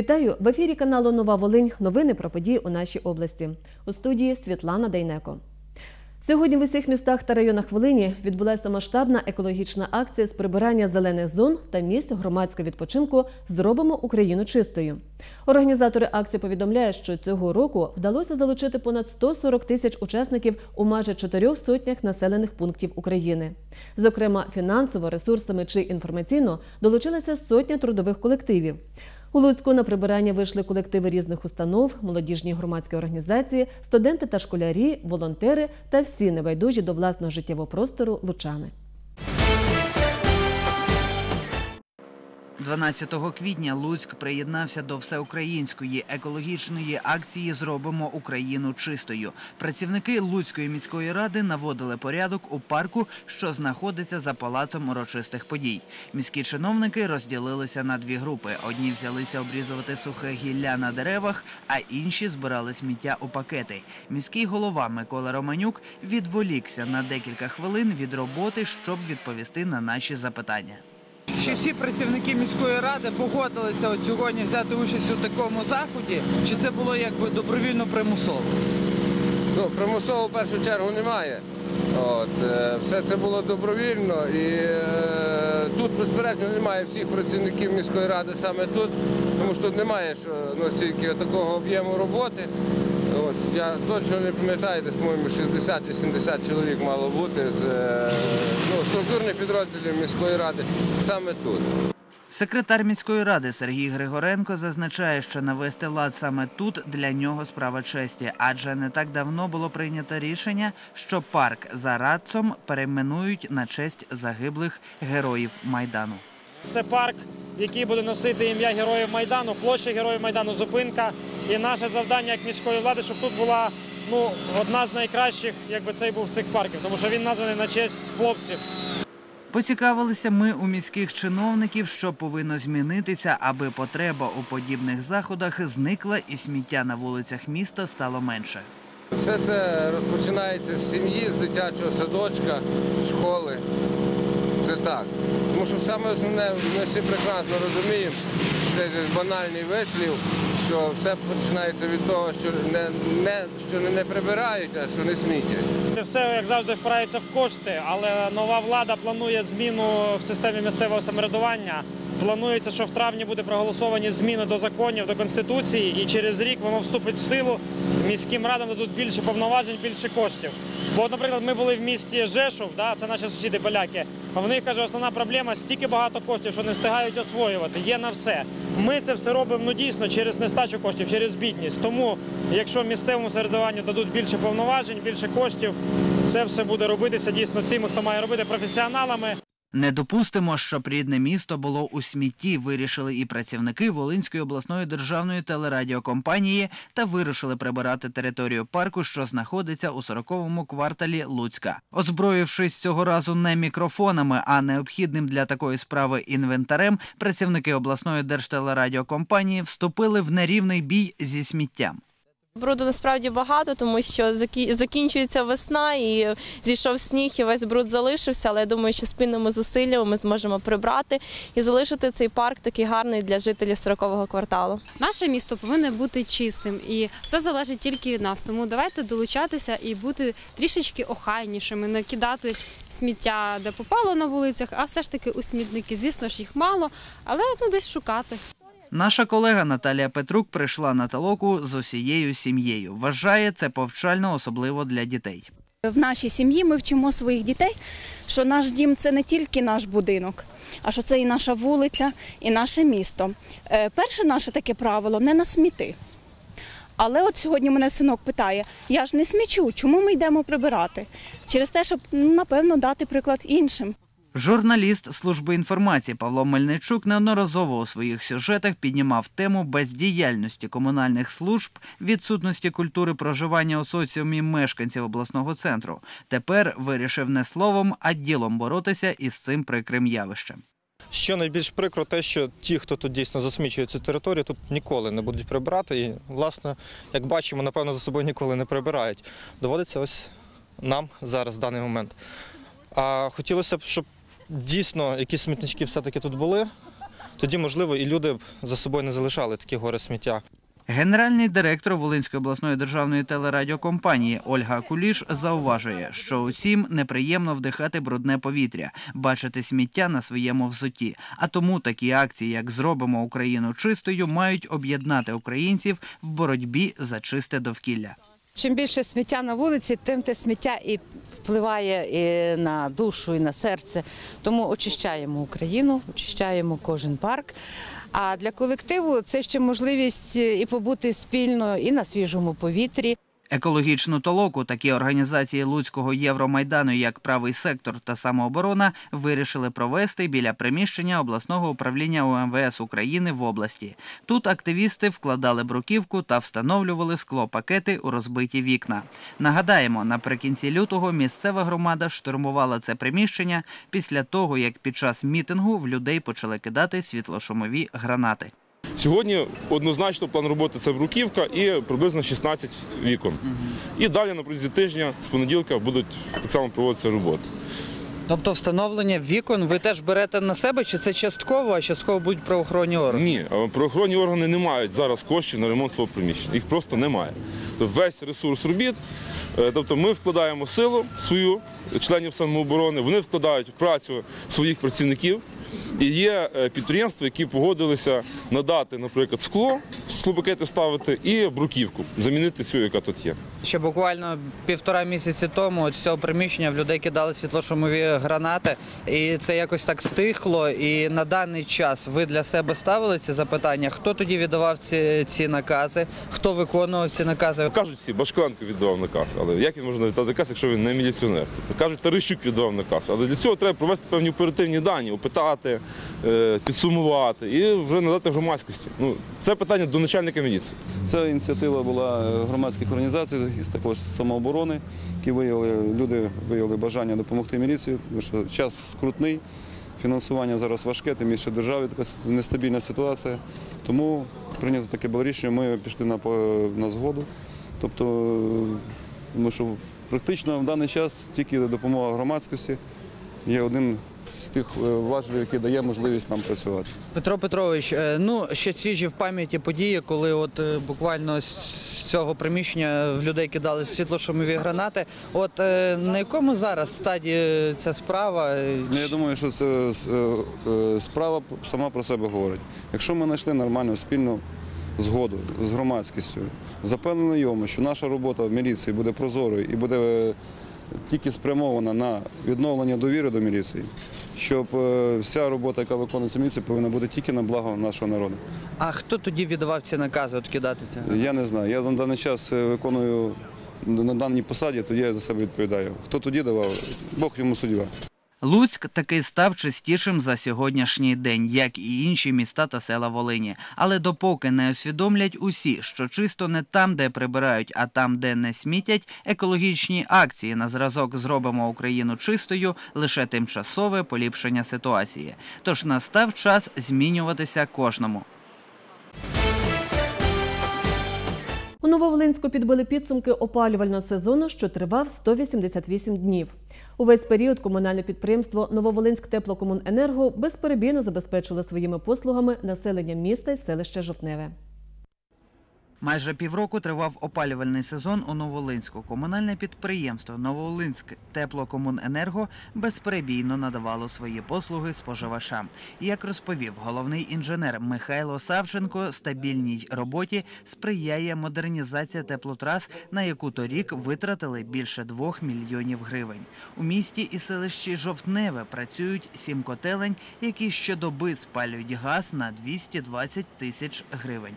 Вітаю в ефірі каналу Нова Волинь. Новини про події у нашій області. У студії Світлана Дейнеко. Сьогодні в усіх містах та районах Волині відбулася масштабна екологічна акція з прибирання зелених зон та місць громадського відпочинку Зробимо Україну чистою. Організатори акції повідомляють, що цього року вдалося залучити понад 140 тисяч учасників у майже чотирьох сотнях населених пунктів України. Зокрема, фінансово, ресурсами чи інформаційно долучилася сотня трудових колективів. У Луцьку на прибирання вийшли колективи різних установ, молодіжні громадські організації, студенти та школярі, волонтери та всі небайдужі до власного життєвого простору лучани. 12 квітня Луцьк приєднався до всеукраїнської екологічної акції Зробимо Україну чистою. Працівники Луцької міської ради наводили порядок у парку, що знаходиться за палацом урочистих подій. Міські чиновники розділилися на дві групи: одні взялися обрізувати сухе гілля на деревах, а інші збирали сміття у пакети. Міський голова Микола Романюк відволікся на декілька хвилин від роботи, щоб відповісти на наші запитання. Чи всі працівники міської ради погодилися от сьогодні взяти участь у такому заході? Чи це було якби добровільно примусово? Ну, примусово в першу чергу немає. От, е, все це було добровільно і е, тут, безперечно, немає всіх працівників міської ради саме тут, тому що тут немає що, ну, такого об'єму роботи. Ось, я точно не пам'ятаю, десь, по-моєму, 60 чи 70 чоловік мало бути з е, ну, структурних підрозділів міської ради саме тут. Секретар міської ради Сергій Григоренко зазначає, що навести лад саме тут для нього справа честі, адже не так давно було прийнято рішення, що парк за Радцом перейменують на честь загиблих героїв майдану. Це парк, який буде носити ім'я Героїв Майдану, площа Героїв Майдану, зупинка. І наше завдання як міської влади, щоб тут була ну, одна з найкращих, якби цей був цих парків, тому що він названий на честь хлопців. Поцікавилися ми у міських чиновників, що повинно змінитися, аби потреба у подібних заходах зникла і сміття на вулицях міста стало менше. Все це розпочинається з сім'ї, з дитячого садочка, школи. Це так. Тому що саме основне, ми всі прекрасно розуміємо, це банальний вислів, що все починається від того, що не, не, що не прибирають, а що не смітять. Все, як завжди, впирається в кошти, але нова влада планує зміну в системі місцевого самоврядування. Планується, що в травні буде проголосовані зміни до законів, до конституції, і через рік воно вступить в силу. Міським радам дадуть більше повноважень, більше коштів. Бо, наприклад, ми були в місті Жешув, да, це наші сусіди поляки. В них каже, основна проблема стільки багато коштів, що не встигають освоювати. Є на все. Ми це все робимо ну дійсно через нестачу коштів, через бідність. Тому, якщо місцевому середуванню дадуть більше повноважень, більше коштів, це все буде робитися дійсно тими, хто має робити професіоналами. Не допустимо, щоб рідне місто було у смітті. Вирішили і працівники Волинської обласної державної телерадіокомпанії та вирішили прибирати територію парку, що знаходиться у 40-му кварталі Луцька. Озброївшись цього разу не мікрофонами, а необхідним для такої справи інвентарем, працівники обласної держтелерадіокомпанії вступили в нерівний бій зі сміттям. Бруду насправді багато, тому що закі- закінчується весна і зійшов сніг, і весь бруд залишився. Але я думаю, що спільними зусиллями ми зможемо прибрати і залишити цей парк такий гарний для жителів 40-го кварталу. Наше місто повинне бути чистим, і все залежить тільки від нас. Тому давайте долучатися і бути трішечки охайнішими, не кидати сміття, де попало на вулицях, а все ж таки у смітники. Звісно ж, їх мало, але ну десь шукати. Наша колега Наталія Петрук прийшла на толоку з усією сім'єю. Вважає це повчально, особливо для дітей. В нашій сім'ї ми вчимо своїх дітей, що наш дім це не тільки наш будинок, а що це і наша вулиця, і наше місто. Е, Перше наше таке правило не на сміти. Але от сьогодні мене синок питає: я ж не смічу, чому ми йдемо прибирати? Через те, щоб ну, напевно дати приклад іншим. Журналіст служби інформації Павло Мельничук неодноразово у своїх сюжетах піднімав тему бездіяльності комунальних служб, відсутності культури проживання у соціумі мешканців обласного центру. Тепер вирішив не словом, а ділом боротися із цим прикрим явищем. Що найбільш прикро, те, що ті, хто тут дійсно засмічує цю територію, тут ніколи не будуть прибирати. І, власне, як бачимо, напевно, за собою ніколи не прибирають. Доводиться ось нам зараз в даний момент. А хотілося б, щоб дійсно якісь смітнички все-таки тут були. тоді, можливо, і люди б за собою не залишали такі гори сміття. Генеральний директор Волинської обласної державної телерадіокомпанії Ольга Куліш зауважує, що усім неприємно вдихати брудне повітря, бачити сміття на своєму взуті. А тому такі акції, як зробимо Україну чистою, мають об'єднати українців в боротьбі за чисте довкілля. Чим більше сміття на вулиці, тим те сміття і впливає і на душу, і на серце. Тому очищаємо Україну, очищаємо кожен парк. А для колективу це ще можливість і побути спільно, і на свіжому повітрі. Екологічну толоку такі організації Луцького Євромайдану, як правий сектор та самооборона, вирішили провести біля приміщення обласного управління УМВС України в області. Тут активісти вкладали бруківку та встановлювали склопакети у розбиті вікна. Нагадаємо, наприкінці лютого місцева громада штурмувала це приміщення після того, як під час мітингу в людей почали кидати світлошумові гранати. Сьогодні однозначно план роботи це бруківка і приблизно 16 вікон. І далі на протязі тижня з понеділка будуть так само проводитися роботи. Тобто встановлення вікон ви теж берете на себе, чи це частково, а частково будуть правоохоронні органи? Ні, правоохоронні органи не мають зараз коштів на ремонт свого приміщення. Їх просто немає. Тобто весь ресурс робіт. е, Тобто ми вкладаємо силу свою членів самооборони, вони вкладають працю своїх працівників. І є е, підприємства, які погодилися надати, наприклад, скло, склопакети ставити і бруківку, замінити цю, яка тут є. Ще буквально півтора місяці тому з цього приміщення в людей кидали світлошумові гранати, і це якось так стихло. І на даний час ви для себе ставили ці запитання? Хто тоді віддавав ці, ці накази? Хто виконував ці накази? Кажуть всі, Башкаленко віддавав наказ, але як він може віддати наказ, якщо він не міліціонер? Тобто кажуть, Тарищук віддавав наказ. Але для цього треба провести певні оперативні дані, опитати, е, підсумувати і вже надати громадськості. Ну, це питання до начальника міліції. Ця ініціатива була громадських організацій, також самооборони, які виявили, люди виявили бажання допомогти міліції, тому що час скрутний, фінансування зараз важке, тим більше державі така нестабільна ситуація. Тому прийнято таке було рішення, ми пішли на, на згоду. Тобто, е, тому що практично в даний час тільки допомога громадськості є один з тих е, важелів, який дає можливість нам працювати. Петро Петрович, е, ну ще свіжі в пам'яті події, коли от е, буквально з цього приміщення в людей кидали світлошумові гранати. От на якому зараз стадії ця справа? Ну, Я думаю, що це справа сама про себе говорить. Якщо ми знайшли нормальну спільну згоду з громадськістю, запевнений йому, що наша робота в міліції буде прозорою і буде тільки спрямована на відновлення довіри до міліції, щоб е, вся робота, яка виконується міліції, повинна бути тільки на благо нашого народу. А хто тоді віддавав ці накази от кидатися? Я не знаю. Я на даний час е, виконую на даній посаді, тоді я за себе відповідаю. Хто тоді давав, Бог йому суддя. Луцьк таки став чистішим за сьогоднішній день, як і інші міста та села Волині. Але допоки не усвідомлять усі, що чисто не там, де прибирають, а там, де не смітять, екологічні акції на зразок зробимо Україну чистою лише тимчасове поліпшення ситуації. Тож настав час змінюватися кожному. У Нововолинську підбили підсумки опалювального сезону, що тривав 188 днів. Увесь період комунальне підприємство Нововолинськ теплокомуненерго безперебійно забезпечило своїми послугами населення міста і селища Жовтневе. Майже півроку тривав опалювальний сезон у Новолинську. Комунальне підприємство Новолинськ теплокомуненерго безперебійно надавало свої послуги споживачам. Як розповів головний інженер Михайло Савченко, стабільній роботі сприяє модернізація теплотрас, на яку торік витратили більше 2 мільйонів гривень. У місті і селищі Жовтневе працюють сім котелень, які щодоби спалюють газ на 220 тисяч гривень.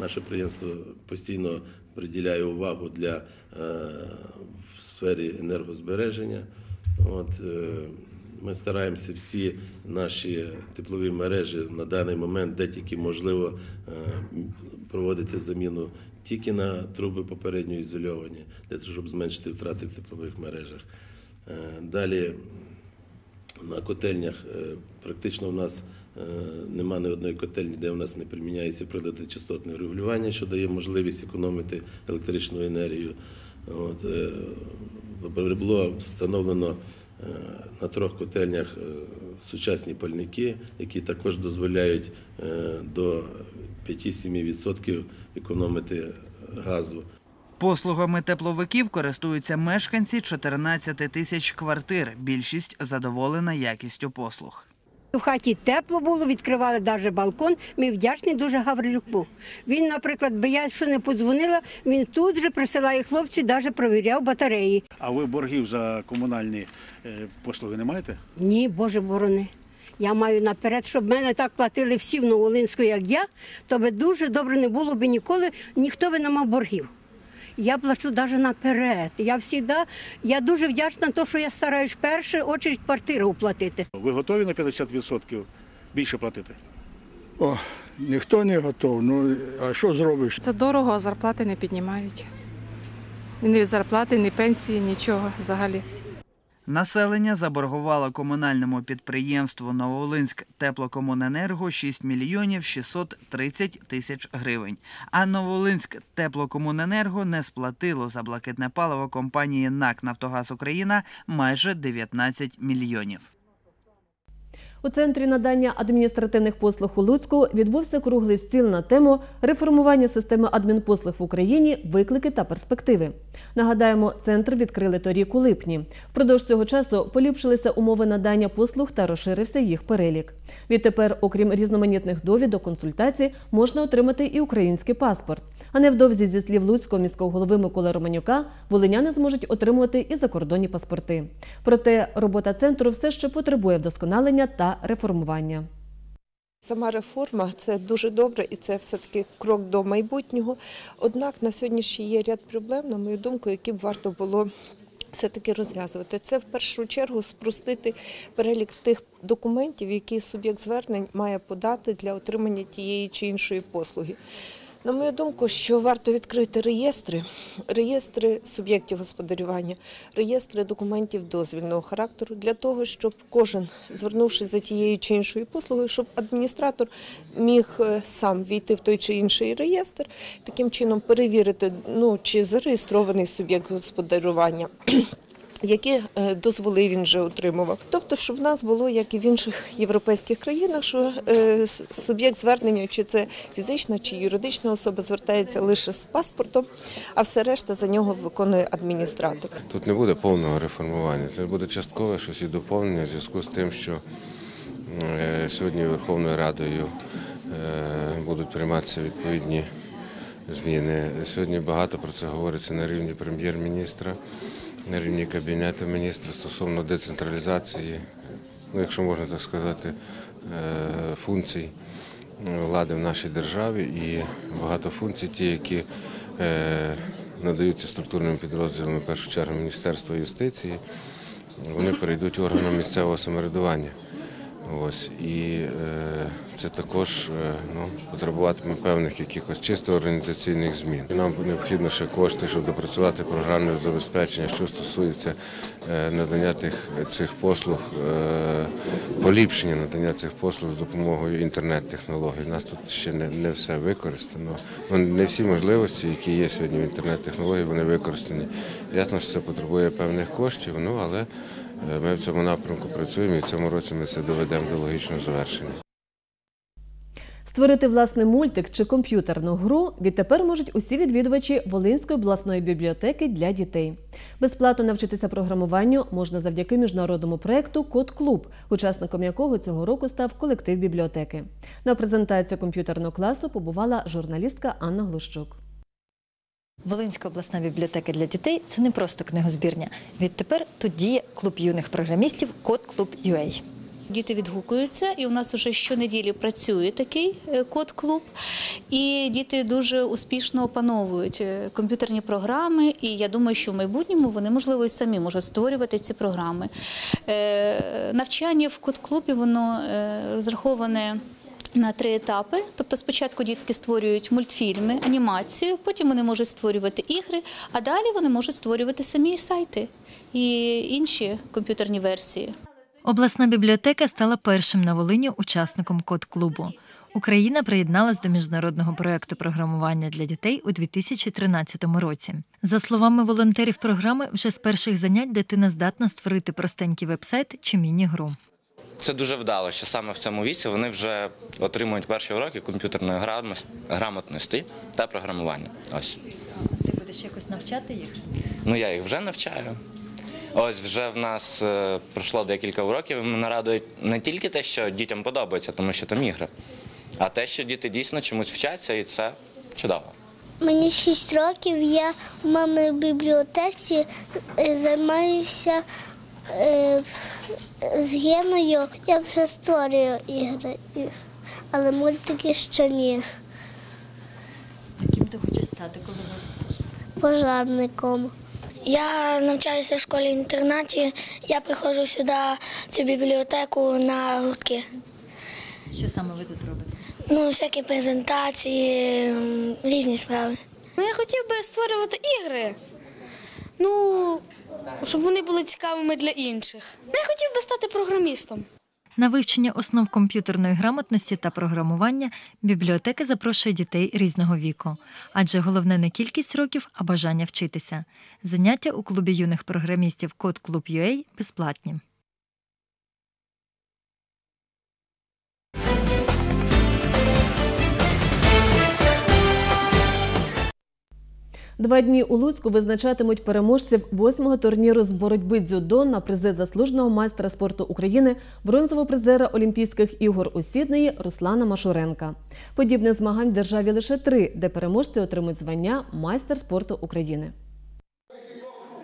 Наше підприємство постійно приділяє увагу для е, в сфері енергозбереження. От, е, ми стараємося всі наші теплові мережі на даний момент, де тільки можливо, е, проводити заміну тільки на труби попередньо ізольовані, для того, щоб зменшити втрати в теплових мережах. Е, Далі на котельнях е, практично в нас е, нема ні одної котельні, де в нас не приміняється прилади частотного регулювання, що дає можливість економити електричну енергію. От, е, було встановлено на трьох котельнях сучасні пальники, які також дозволяють до 5-7% економити газу. Послугами тепловиків користуються мешканці 14 тисяч квартир. Більшість задоволена якістю послуг. У хаті тепло було, відкривали навіть балкон. Ми вдячні дуже Гаврилюку. Він, наприклад, би я що не подзвонила, він тут же присилає хлопців, навіть провіряв батареї. А ви боргів за комунальні е, послуги не маєте? Ні, Боже борони. Я маю наперед, щоб мене так платили всі в Новолинську, як я, то би дуже добре не було б ніколи, ніхто би не мав боргів. Я плачу навіть наперед. Я завжди, я дуже вдячна, тому що я стараюсь в першу чергу квартиру оплатити. Ви готові на 50% більше платити? О, ніхто не готов. Ну а що зробиш? Це дорого, а зарплати не піднімають. І не від зарплати, ні пенсії, нічого взагалі. Населення заборгувало комунальному підприємству Новолинськ теплокомуненерго 6 мільйонів 630 тисяч гривень. А Новолинськ теплокомуненерго не сплатило за блакитне паливо компанії НАК Нафтогаз Україна майже 19 мільйонів. У центрі надання адміністративних послуг у Луцьку відбувся круглий стіл на тему реформування системи адмінпослуг в Україні, виклики та перспективи. Нагадаємо, центр відкрили торік у липні. Впродовж цього часу поліпшилися умови надання послуг та розширився їх перелік. Відтепер, окрім різноманітних довідок, консультацій, можна отримати і український паспорт. А невдовзі, зі слів Луцького міського голови Миколи Романюка, волиняни зможуть отримувати і закордонні паспорти. Проте робота центру все ще потребує вдосконалення та реформування. Сама реформа це дуже добре і це все-таки крок до майбутнього. Однак на сьогодні ще є ряд проблем, на мою думку, які б варто було все-таки розв'язувати. Це в першу чергу спростити перелік тих документів, які суб'єкт звернень має подати для отримання тієї чи іншої послуги. На мою думку, що варто відкрити реєстри, реєстри суб'єктів господарювання, реєстри документів дозвільного характеру для того, щоб кожен, звернувшись за тією чи іншою послугою, щоб адміністратор міг е, сам війти в той чи інший реєстр, таким чином перевірити, ну чи зареєстрований суб'єкт господарювання. Які е, дозволи він вже отримував, тобто, щоб в нас було як і в інших європейських країнах, що е, суб'єкт звернення, чи це фізична чи юридична особа, звертається лише з паспортом, а все решта за нього виконує адміністратор. Тут не буде повного реформування, це буде часткове щось і доповнення в зв'язку з тим, що е, сьогодні Верховною Радою будуть прийматися відповідні зміни. Сьогодні багато про це говориться на рівні прем'єр-міністра, на рівні Кабінету міністра стосовно децентралізації, ну, якщо можна так сказати, е, функцій влади в нашій державі і багато функцій, ті, які е, надаються структурними підрозділами, в першу чергу Міністерства юстиції, вони перейдуть органам місцевого самоврядування. Ось і е, це також е, ну, потребуватиме певних якихось чисто організаційних змін. Нам необхідно ще кошти, щоб допрацювати програмне забезпечення, що стосується е, надання тих цих послуг, поліпшення надання цих послуг з допомогою інтернет-технологій. У нас тут ще не, не все використано. Ну, не всі можливості, які є сьогодні в інтернет-технології, вони використані. Ясно, що це потребує певних коштів, ну але. Е, Ми в цьому напрямку працюємо і в цьому році ми це доведемо до логічного завершення. Створити власний мультик чи комп'ютерну гру відтепер можуть усі відвідувачі Волинської обласної бібліотеки для дітей. Безплатно навчитися програмуванню можна завдяки міжнародному проєкту Код Клуб, учасником якого цього року став колектив бібліотеки. На презентацію комп'ютерного класу побувала журналістка Анна Глущук. Волинська обласна бібліотека для дітей це не просто книгозбірня. Відтепер тут діє клуб юних програмістів Код Клуб UA. Діти відгукуються, і у нас вже щонеділі працює такий е, код-клуб. І діти дуже успішно опановують е, комп'ютерні програми. І я думаю, що в майбутньому вони, можливо, і самі можуть створювати ці програми. Е, Навчання в код-клубі воно розраховане. На три етапи, тобто спочатку дітки створюють мультфільми, анімацію, потім вони можуть створювати ігри, а далі вони можуть створювати самі сайти і інші комп'ютерні версії. Обласна бібліотека стала першим на Волині учасником код-клубу. Україна приєдналась до міжнародного проекту програмування для дітей у 2013 році. За словами волонтерів програми, вже з перших занять дитина здатна створити простенький вебсайт чи міні-гру. Це дуже вдало, що саме в цьому віці вони вже отримують перші уроки комп'ютерної грамотності та програмування. Ось. Ти будеш якось навчати їх? Ну я їх вже навчаю. Ось вже в нас е, пройшло декілька уроків. Мене радує не тільки те, що дітям подобається, тому що там ігри, а те, що діти дійсно чомусь вчаться, і це чудово. Мені 6 років, я в мами в бібліотеці е, займаюся з Геною. Я вже створюю ігри, але мультики ще ні. Ким ти хочеш стати, коли виростеш? Пожарником. Я навчаюся в школі-інтернаті. Я приходжу сюди, в цю бібліотеку на гуртки. Що саме ви тут робите? Ну, всякі презентації, різні справи. Ну, я хотів би створювати ігри. Ну, щоб вони були цікавими для інших. Ну, я хотів би стати програмістом. На вивчення основ комп'ютерної грамотності та програмування бібліотека запрошує дітей різного віку, адже головне не кількість років, а бажання вчитися. Заняття у клубі юних програмістів Код Клуб UA безплатні. Два дні у Луцьку визначатимуть переможців восьмого турніру з боротьби дзюдо на призи заслуженого майстра спорту України, бронзового призера Олімпійських ігор у Сіднеї Руслана Машуренка. Подібних змагань в державі лише три, де переможці отримують звання майстер спорту України.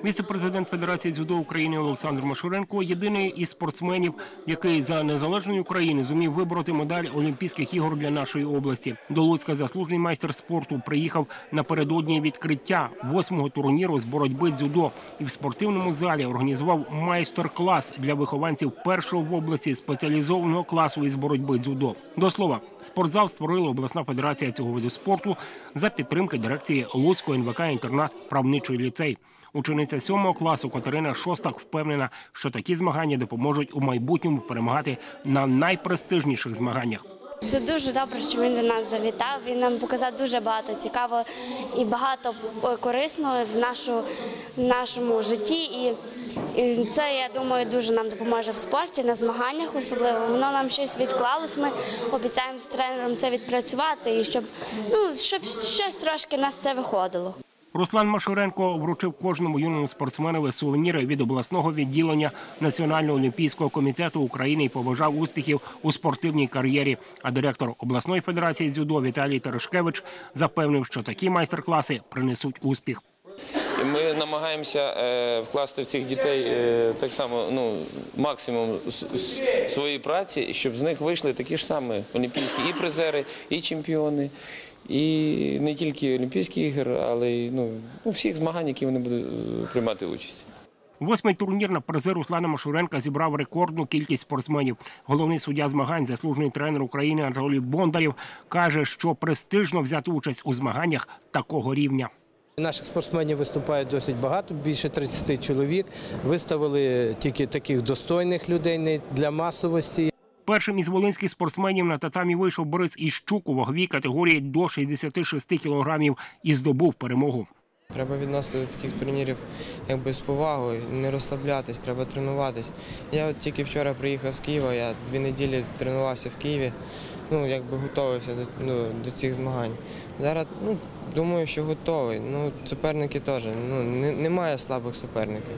Віце-президент Федерації дзюдо України Олександр Машуренко єдиний із спортсменів, який за незалежної України зумів вибороти медаль Олімпійських ігор для нашої області. До Луцька заслужений майстер спорту приїхав напередодні відкриття восьмого турніру з боротьби дзюдо і в спортивному залі організував майстер-клас для вихованців першого в області спеціалізованого класу із боротьби дзюдо. До слова, спортзал створила обласна федерація цього виду спорту за підтримки дирекції Луцького НВК інтернат правничий ліцей. Учениця сьомого класу Катерина Шостак впевнена, що такі змагання допоможуть у майбутньому перемагати на найпрестижніших змаганнях. Це дуже добре, що він до нас завітав. Він нам показав дуже багато цікавого і багато е, корисного в нашу в нашому житті. І, і це я думаю дуже нам допоможе в спорті на змаганнях, особливо воно нам щось відклалось. Ми обіцяємо з тренером це відпрацювати і щоб ну щоб щось трошки нас це виходило. Руслан Машуренко вручив кожному юному спортсменові сувеніри від обласного відділення Національного олімпійського комітету України і побажав успіхів у спортивній кар'єрі. А директор обласної федерації дзюдо Віталій Терешкевич запевнив, що такі майстер-класи принесуть успіх. Ми намагаємося е, вкласти в цих дітей е, так само ну, максимум своєї праці, щоб з них вийшли такі ж самі олімпійські і призери, і чемпіони, і не тільки Олімпійські ігри, але й ну, у всіх змагань, які вони будуть е, приймати участь. Восьмий турнір на призи Руслана Машуренка зібрав рекордну кількість спортсменів. Головний суддя змагань, заслужений тренер України Анатолій Бондарів, каже, що престижно взяти участь у змаганнях такого рівня. Наших спортсменів виступає досить багато, більше 30 чоловік. Виставили тільки таких достойних людей для масовості. Першим із волинських спортсменів на татамі вийшов Борис Іщук у ваговій категорії до 66 кілограмів і здобув перемогу. Треба відносити до таких турнірів якби з повагою, не розслаблятись, треба тренуватись. Я от тільки вчора приїхав з Києва, я дві неділі тренувався в Києві, ну якби готувався до, ну, до цих змагань. Зараз ну, думаю, що готовий. Ну, суперники теж. Ну, не, немає слабих суперників.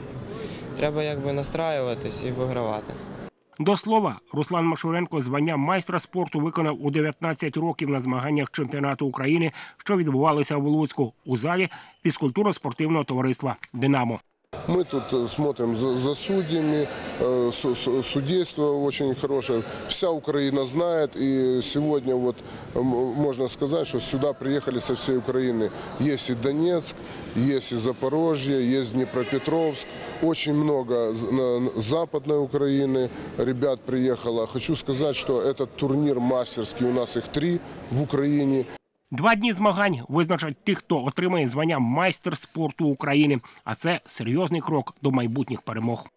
Треба якби настраюватись і вигравати. До слова, Руслан Машуренко звання майстра спорту виконав у 19 років на змаганнях чемпіонату України, що відбувалися в Луцьку у залі фізкультурно-спортивного товариства Динамо. Мы тут э, смотрим за, за судьями, э, су- су- судейство очень хорошее. Вся Украина знает, и сегодня вот м, можно сказать, что сюда приехали со всей Украины. Есть и Донецк, есть и Запорожье, есть Днепропетровск. Очень много Западной Украины ребят приехало. Хочу сказать, что этот турнир мастерский, у нас их три в Украине. Два дні змагань визначать тих, хто отримає звання майстер спорту України. А це серйозний крок до майбутніх перемог.